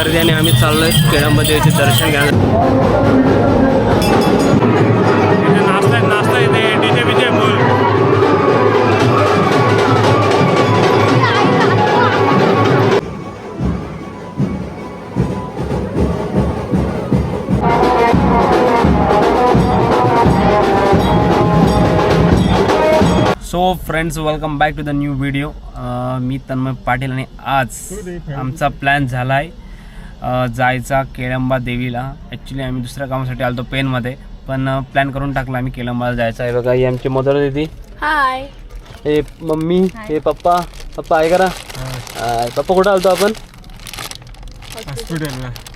गर्दी आणि आम्ही चाललोय केळंबदेवीचे दर्शन घ्यायला. नाश्ता नाश्ता इथे DJ BJ so friends welcome back to the new video मी तन्मय पाटील आणि आज आमचा प्लॅन झाला आहे जायचा केळंबा देवीला. ॲक्च्युली आम्ही दुसऱ्या कामासाठी आलतो पेनमध्ये पण प्लॅन करून टाकला आम्ही केळंबाला जायचं. आहे बघा ही आमची मदर दिदी हाय हे मम्मी हे पप्पा पप्पा आहे करा. पप्पा कुठं आलतो आपण?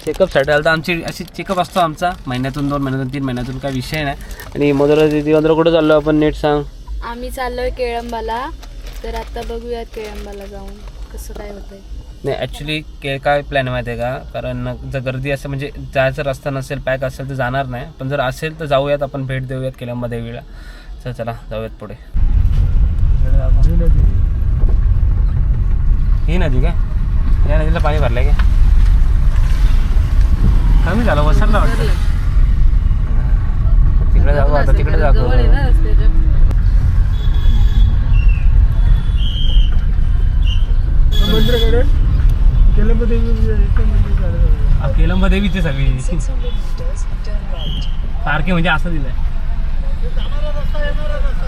चेकअपसाठी आलतो. आमची अशी चेकअप असतो आमचा. महिन्यातून दोन महिन्यातून तीन महिन्यातून काही विषय नाही. आणि मदर दिदी वंदर कुठं चाललो आपण? नीट सांग. आम्ही चाललोय केळंबाला. तर आता बघूयात केळंबाला जाऊन कसं काय होतंय. नाही ॲक्च्युली के काय प्लॅन माहिती आहे का? कारण जर गर्दी असेल म्हणजे जायचा रस्ता नसेल पॅक असेल तर जाणार नाही. पण जर असेल तर जाऊयात आपण भेट देऊयात केलंबा देवीला. चल चला जाऊयात पुढे. ही नदी काय? या नदीला पाणी भरलंय काय? कमी झालं वसरला वाटतं. तिकडे जाऊ आता तिकडे जाऊ. केलंबा देवीची सगळी. सारखे म्हणजे असं दिलंय.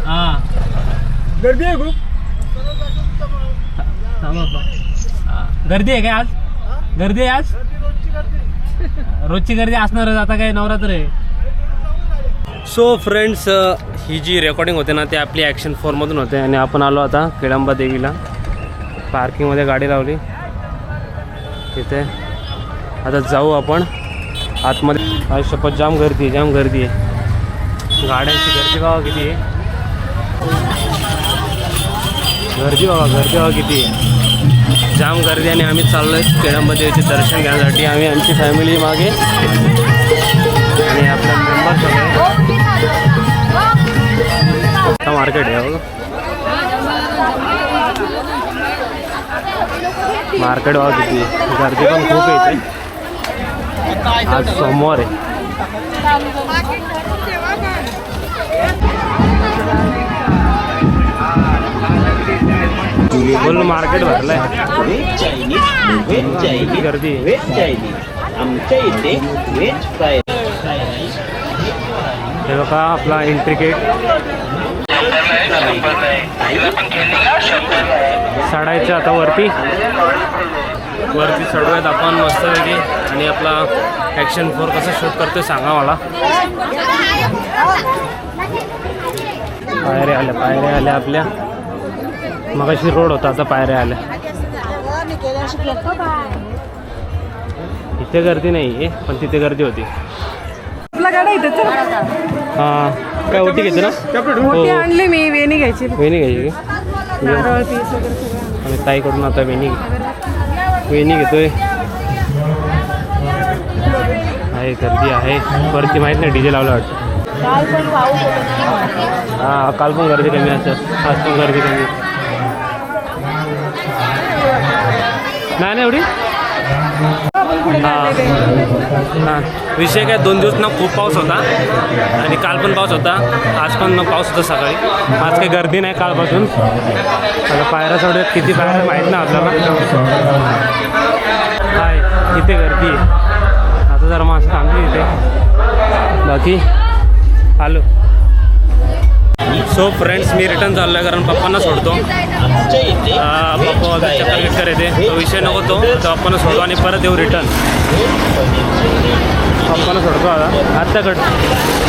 हा. गर्दी आहे खूप. हा. गर्दी आहे काय आज? गर्दी आहे आज? रोजची गर्दी असणारच आता काय नवरात्र आहे? सो फ्रेंड्स ही जी रेकॉर्डिंग होते ना ते आपली ॲक्शन फोरमधून होते आणि आपण आलो आता केळंबा देवीला पार्किंगमध्ये गाडी लावली. तिथे आता जाऊ आपण. आतमध्ये. आज शपथ जाम गर्दी आहे जाम गर्दी आहे. गाड्यांची गर्दी बघा किती आहे. गर्दी बघा गर्दी बघा किती आहे. जाम गर्दी आणि आम्ही चाललो आहे केळंबदेवीचे दर्शन घेण्यासाठी आम्ही आमची फॅमिली मागे. आणि आपला मेंबर सगळे. मार्केट आहे बघा. मार्केट भाव किती गर्दी पण खूप येते आज सोमवार आहे फुल मार्केट भरलंय चायनीज गर्दी आहे आमच्या इथे हे बघा आपला इंट्रिकेट चढायचं आता वरती. वरती चढूयात आपण मस्तपैकी. आणि आपला ॲक्शन फोर कसं शूट करतोय सांगा मला. पायऱ्या आल्या पायऱ्या आल्या आपल्या. मगाशी रोड होता आता पायऱ्या आल्या. इथे गर्दी नाही आहे पण तिथे गर्दी होती. आपला गाडा इथे चल. हां. काय ओटी घेते ना? हो. आणली मी वेणी घ्यायची. वेणी घ्यायची का? घेऊ. नारळ पीस वगैरे सगळं. आम्ही ताईकडून आता वेणी वेणी घेतोय. आहे गर्दी आहे. वरती माहीत नाही डीजे लावलं वाटतं. हां काल पण गर्दी कमी असं. आज पण गर्दी कमी. नाही ना एवढी? हां. विषय काय दोन दिवस ना खूप पाऊस होता आणि काल पण पाऊस होता आज पण पाऊस होता सकाळी. आज काही गर्दी नाही कालपासून. आता पायऱ्या सोडत किती पायऱ्या माहीत ना आपल्याला. काय इथे गर्दी आहे. आता जरा माणसं थांबली इथे. बाकी? आलो. सो फ्रेंड्स मी रिटर्न चाललो आहे कारण पप्पांना सोडतो. पप्पा वगैरे चक्कर विक्कर येते तो. विषय नको तो. तर पप्पांना सोडतो आणि परत येऊ रिटर्न पप्पांना सोडतो आता. आत्ता कट.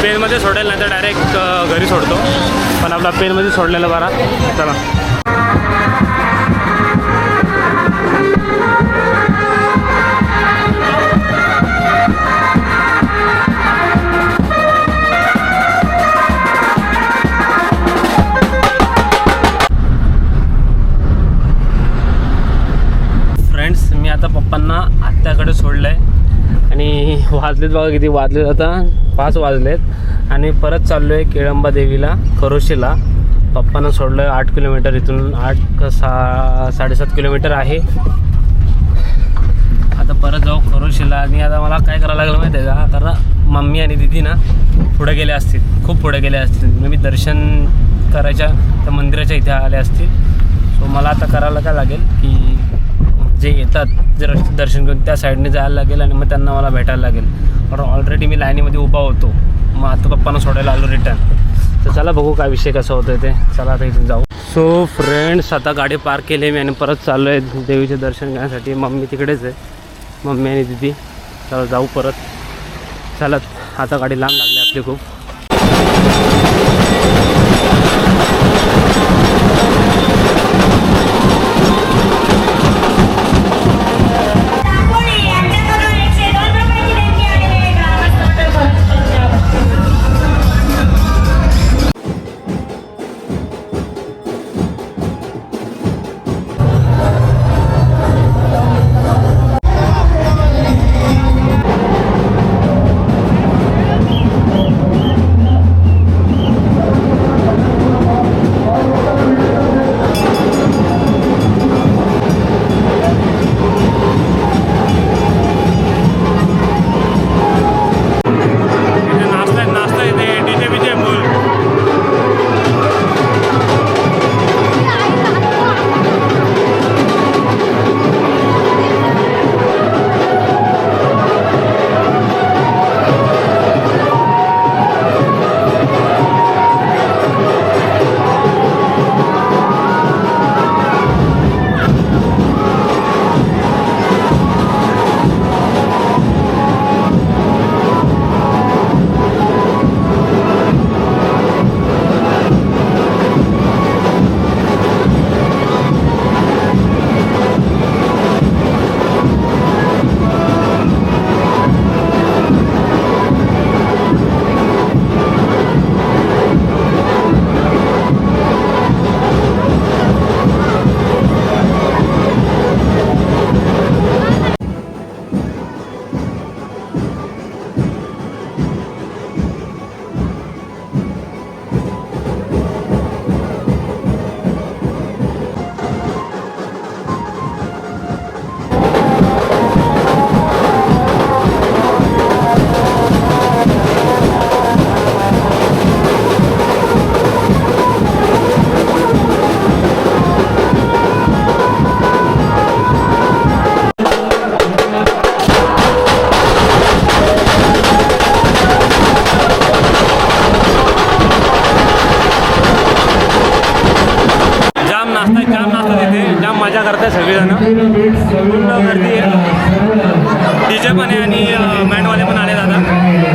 पेनमध्ये सोडेल नाही तर डायरेक्ट घरी सोडतो. पण आपला पेनमध्ये सोडलेलं बरा. चला. वाजलेत बघा किती वाजलेत आता. पाच वाजलेत. आणि परत चाललो आहे केळंबा देवीला खरोशीला. पप्पांना सोडलं आहे आठ किलोमीटर इथून. आठ सा साडेसात किलोमीटर आहे. आता परत जाऊ खरोशीला. आणि आता मला काय करायला लागलं माहिती आहे का कारण मम्मी आणि दिदी ना पुढे गेले असतील. खूप पुढे गेले असतील. मी दर्शन करायच्या त्या मंदिराच्या इथे आले असतील. सो मला आता करायला काय लागेल की जे येतात जर दर्शन घेऊन त्या साईडने जायला लागेल आणि मग त्यांना मला भेटायला लागेल. कारण ऑलरेडी मी लाईनीमध्ये उभा होतो. मग आता पप्पांना सोडायला आलो रिटर्न तर चला बघू काय विषय कसा होतो ते. चला आता इथून जाऊ. सो फ्रेंड्स आता गाडी पार्क केली मी आणि परत चाललो आहे देवीचे दर्शन घेण्यासाठी. मम्मी तिकडेच आहे. मम्मी आणि दिदी. चला जाऊ परत. चला आता गाडी लांब लागली आपली खूप. पूर्ण गर्दी आहे. डीजे पण आहे आणि बँडवाले पण आले दादा.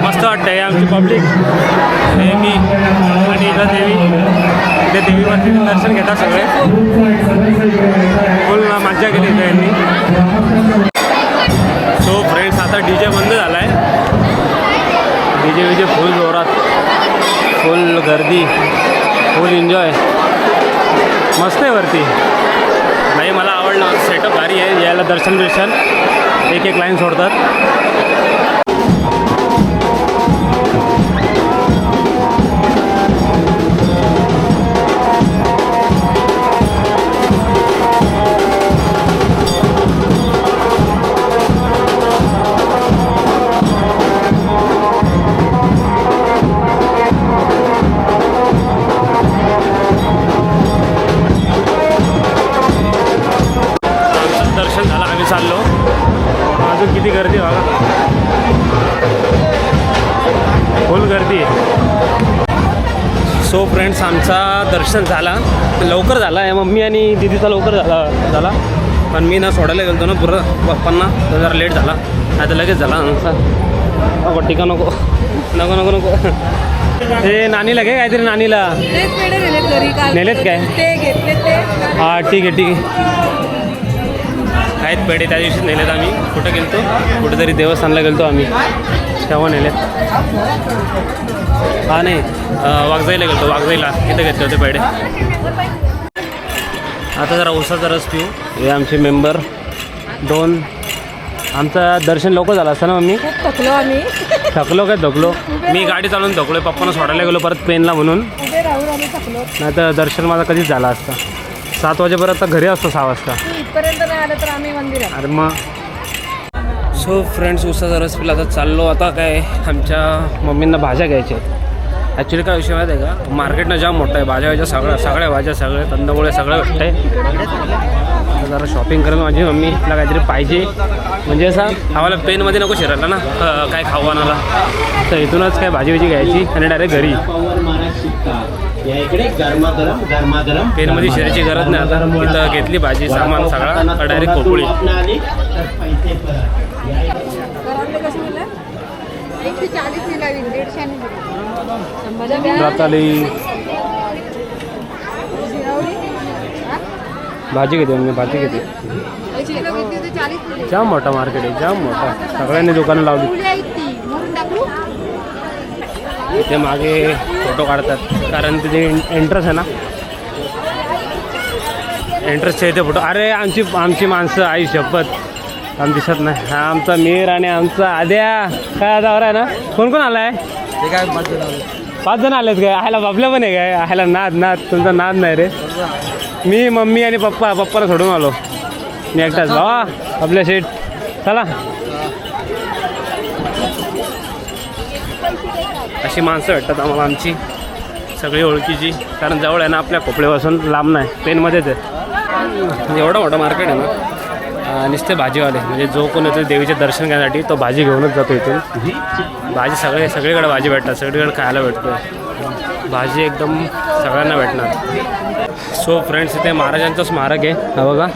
मस्त वाटतंय आमची पब्लिक. हे मी आणि इथं देवी. इथे देवीवरती दर्शन घेतात सगळे. फुल मज्जा केली इथं यांनी. सो फ्रेंड्स आता डी जे बंद झाला आहे डी जे विजे फुल जोरात. फुल गर्दी. Full enjoy. मस्त आहे वरती. नाही मला आवडलं सेटअप भारी आहे. यायला दर्शन दर्शन एक एक लाईन सोडतात. फ्रेंड्स आमचा दर्शन झाला. लवकर झाला. आहे मम्मी आणि दिदीचा लवकर झाला झाला. पण मी ना सोडायला गेलो ना पुरं. पप्पांना. जरा लेट झाला. नाही तर लगेच झाला. आमचा. टिका नको. नको नको नको. ते नानीला घे काहीतरी नानीला. नेलेत काय? हा ठीक आहे ठीक आहे. आहेत पेढे त्या दिवशी नेलेत आम्ही. कुठं गेलतो? कुठेतरी देवस्थानला गेलतो आम्ही. तेव्हा नेलेत. हा नाही. अं, वाघजाईला गेलतो. वाघजाईला तिथे घेतले होते पेढे आता जरा उसाचा रस पिऊ. हे आमचे मेंबर. दोन. आमचं दर्शन लवकर झालं असतं ना मम्मी? थकलो आम्ही. थकलो काय? थकलो. मी गाडी चालवून थकलो पप्पानं सोडायला गेलो परत पेनला म्हणून. नाही तर दर्शन माझं कधीच झालं असतं. सात वाजेपर्यंत घरी असतो सहा वाजता. अरे मग. सो फ्रेंड्स उसाचा रस पिला आता चाललो. आता काय? आमच्या मम्मींना भाज्या घ्यायच्या आहेत. ॲक्च्युली काय विषय माहिती आहे का? मार्केटनं जाम मोठं आहे भाज्या भाज्या सगळ्या सगळ्या भाज्या सगळे कंदमुळे सगळं भेटतं आहे जरा शॉपिंग करेल माझी मम्मी तिला काहीतरी पाहिजे. म्हणजे असं आम्हाला पेनमध्ये नको शिरायला ना काय खाऊ आणायला. तर इथूनच काय भाजी भाजी घ्यायची आणि डायरेक्ट घरी. पावर मारा शिक्का या इकडे गरमागरम गरमागरम पेनमध्ये शिरायची गरज नाही आता. इथं घेतली भाजी सामान सगळा डायरेक्ट कोकुळी एकशे चाळीस रताली. भाजी घेते मी भाजी घेते. जाम मोठा मार्केट आहे जाम मोठा. सगळ्यांनी दुकानं लावली. इथे मागे फोटो काढतात. कारण तिथे एंट्रन्स आहे ना. एंट्रन्सच्या इथे फोटो अरे आमची आमची माणसं आई शपथ. आम दिसत नाही. हा आमचा मीर आणि आमचा आद्या. काय आदावर आहे ना? कोण कोण आला आहे पाच जण आलेत काय? आयला बापल्या पण आहे काय? आयला नाद नाद. तुमचा नाद नाही रे. मी मम्मी आणि पप्पा पप्पाला सोडून आलो. मी एकटाच. भावा आपल्या सीट चला. अशी माणसं भेटतात आम्हाला आमची. सगळी ओळखीची. कारण जवळ आहे ना आपल्या खोपड्यापासून लांब नाही. पेनमध्येच आहे. एवढं मोठं मार्केट आहे ना. नुसते भाजीवाले. म्हणजे जो कोण येतो देवीचे दर्शन घेण्यासाठी तो भाजी घेऊनच जातो इथून. भाजी सगळे सगळीकडे भाजी भेटतात. सगळीकडे खायला भेटतो भाजी एकदम सगळ्यांना भेटणार. सो फ्रेंड्स इथे महाराजांचं स्मारक आहे. हा बघा.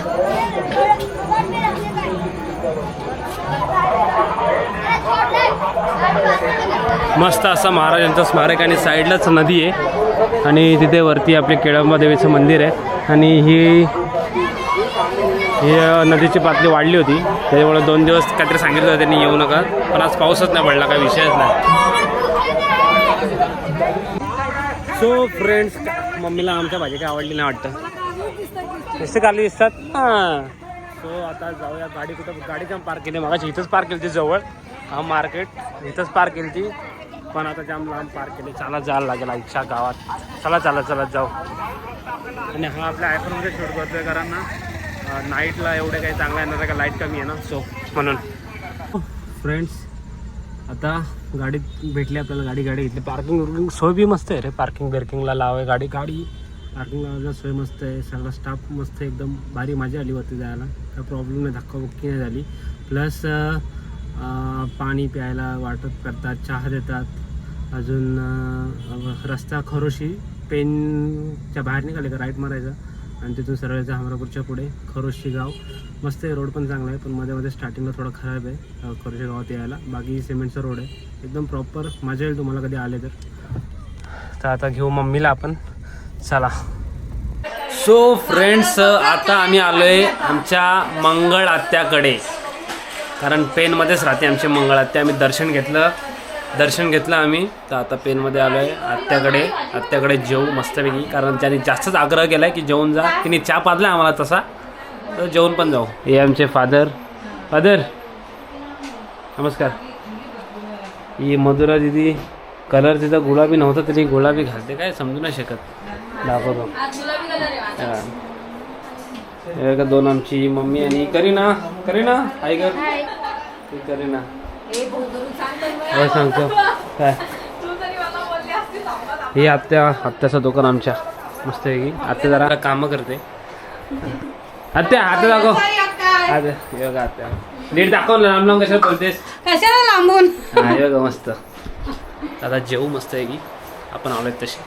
मस्त असं महाराजांचं स्मारक आणि साईडलाच नदी आहे. आणि तिथे वरती आपले केळंबा देवीचं मंदिर आहे. आणि ही ही नदीची पातळी वाढली होती. त्याच्यामुळे दोन दिवस काहीतरी सांगितलं होतं त्यांनी येऊ नका. पण आज पाऊसच नाही पडला काही विषयच नाही. सो फ्रेंड्स मम्मीला आमच्या भाजी काय आवडली नाही वाटतं. नुसते काली दिसतात. हां. सो आता जाऊया गाडी कुठं गाडी जाम पार्क केली. मगाशी इथंच पार्क केली ती जवळ. हा मार्केट इथंच पार्क केली ती पण आता जाम लांब पार्क केली. चालत जायला लागेल इच्छा गावात. चला चालत चालत जाऊ. आणि हा आपल्या आयफोनमध्ये शूट करतोय कारण ना नाईटला एवढं काही चांगलं येणार आहे का लाइट कमी आहे ना. सो म्हणून. फ्रेंड्स आता गाडीत भेटली आपल्याला गाडी गाडी घेतली. पार्किंग वर्किंग सोय बी मस्त आहे रे. पार्किंग बिर्किंगला लावाय गाडी गाडी. पार्किंग लावायला सोय मस्त आहे. सगळा स्टाफ मस्त आहे, एकदम भारी मजा आली वरती जायला. काय प्रॉब्लेम नाही धक्काबुक्की नाही झाली. प्लस पाणी प्यायला वाटप करतात चहा देतात. अजून रस्ता खरोशी पेनच्या बाहेर निघाले का? राईट मारायचा. आणि तिथून सरळ जायचं हमरापूरच्या पुढे खरोशी गाव. मस्त आहे रोड पण चांगला आहे पण मध्ये मध्ये स्टार्टिंगला थोडा खराब आहे खरोशी गावात यायला. बाकी सिमेंटचा रोड आहे. एकदम प्रॉपर मजा येईल तुम्हाला कधी आले तर. आता घेऊ मम्मीला आपण. चला. सो फ्रेंड्स आता आम्ही आलो आहे आमच्या मंगळ आत्याकडे. कारण पेनमध्येच राहते आमची मंगळ आत्या. आम्ही दर्शन घेतलं. दर्शन घेतलं आम्ही. तर आता पेनमध्ये आलो आहे. आत्याकडे आत्याकडे जेवू मस्तपैकी. कारण त्याने जास्तच आग्रह केला आहे की जेवून जा. तिने चहा पाजला आम्हाला तसा. तर जेवून पण जाऊ. हे आमचे फादर. फादर. नमस्कार. ही मधुरा दिदी. कलर तिचा गुलाबी नव्हता तरी गुलाबी घालते. काय समजू नाही शकत. दाखवतो हा. दोन आमची मम्मी आणि करीना. करीना आई कर करीना. काय सांगतो? काय? ही आत्या आत्याचं दुकान आमच्या. मस्त आहे की? आत्या जरा कामं करते. आत्या आत्या दाखव. बघा आत्या नीट दाखव ना लांब लांब कशाला बोलतेस? कशाला लांबून? हा बघा मस्त. आता जेवू मस्त आहे की? आपण आलोय तशी.